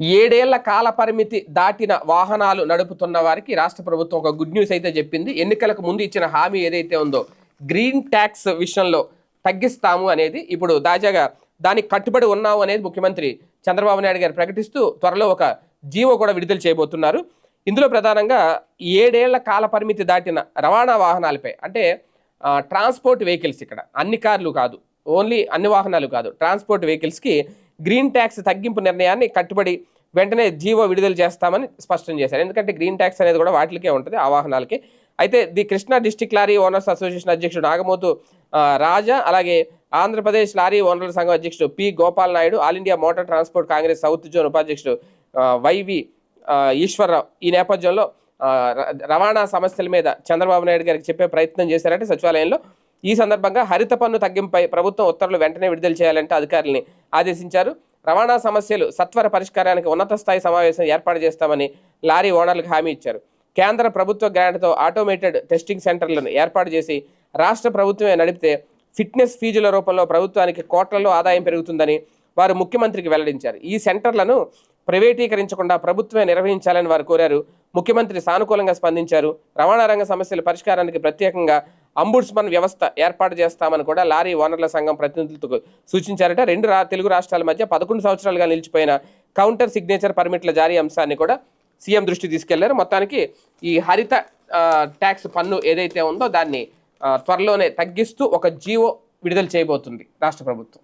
ఏడేళ్ళ కాల పరిమితి దాటిన వాహనాలు నడుపుతున్న వారికి రాష్ట్ర ప్రభుత్వం ఒక గుడ్ న్యూస్ అయితే చెప్పింది. ఎన్నికలకు ముందు ఇచ్చిన హామీ ఏదైతే ఉందో గ్రీన్ ట్యాక్స్ విషయంలో తగ్గిస్తాము అనేది ఇప్పుడు తాజాగా దానికి కట్టుబడి ఉన్నాము అనేది ముఖ్యమంత్రి చంద్రబాబు నాయుడు గారు ప్రకటిస్తూ త్వరలో ఒక జీవో కూడా విడుదల చేయబోతున్నారు. ఇందులో ప్రధానంగా ఏడేళ్ళ కాల పరిమితి దాటిన రవాణా వాహనాలపై అంటే ట్రాన్స్పోర్ట్ వెహికల్స్ ఇక్కడ అన్ని కార్లు కాదు ఓన్లీ అన్ని వాహనాలు కాదు ట్రాన్స్పోర్ట్ వెహికల్స్కి గ్రీన్ ట్యాక్స్ తగ్గింపు నిర్ణయాన్ని కట్టుబడి వెంటనే జీవో విడుదల చేస్తామని స్పష్టం చేశారు. ఎందుకంటే గ్రీన్ ట్యాక్స్ అనేది కూడా వాటికే ఉంటుంది ఆ వాహనాలకి. అయితే the Krishna district lorry owners association అధ్యక్షుడు నాగమోతు రాజా అలాగే ఆంధ్రప్రదేశ్ లారీ ఓనర్ల సంఘం అధ్యక్షుడు P. Gopal Naidu all India motor transport congress south zone ఉపాధ్యక్షుడు వైవి ఈశ్వరరావు ఈ నేపథ్యంలో ర- రవాణా సమస్యల మీద చంద్రబాబు నాయుడు గారికి చెప్పే ప్రయత్నం చేశారంటే సచివాలయంలో ఈ సందర్భంగా హరిత పన్ను తగ్గింపై ప్రభుత్వం ఉత్తర్వులు వెంటనే విడుదల చేయాలంటే అధికారుల్ని ఆదేశించారు. రవాణా సమస్యలు సత్వర పరిష్కారానికి ఉన్నత స్థాయి సమావేశం ఏర్పాటు చేస్తామని లారీ ఓనర్లకు హామీ ఇచ్చారు. కేంద్ర ప్రభుత్వ గ్రాంట్తో ఆటోమేటెడ్ టెస్టింగ్ సెంటర్లను ఏర్పాటు చేసి రాష్ట్ర ప్రభుత్వమే నడిపితే ఫిట్నెస్ ఫీజుల రూపంలో ప్రభుత్వానికి కోట్లలో ఆదాయం పెరుగుతుందని వారు ముఖ్యమంత్రికి వెల్లడించారు. ఈ సెంటర్లను ప్రైవేటీకరించకుండా ప్రభుత్వమే నిర్వహించాలని వారు కోరారు. ముఖ్యమంత్రి సానుకూలంగా స్పందించారు. రవాణా రంగ సమస్యల పరిష్కారానికి ప్రత్యేకంగా అంబుడ్స్మన్ వ్యవస్థ ఏర్పాటు చేస్తామని కూడా లారీ ఓనర్ల సంఘం ప్రతినిధులకు సూచించారట. రెండు రా తెలుగు రాష్ట్రాల మధ్య పదకొండు సంవత్సరాలుగా నిలిచిపోయిన కౌంటర్ సిగ్నేచర్ పర్మిట్ల జారీ అంశాన్ని కూడా సీఎం దృష్టి తీసుకెళ్ళారు. మొత్తానికి ఈ హరిత ట్యాక్స్ పన్ను ఏదైతే ఉందో దాన్ని త్వరలోనే తగ్గిస్తూ ఒక జీవో విడుదల చేయబోతుంది రాష్ట్ర ప్రభుత్వం.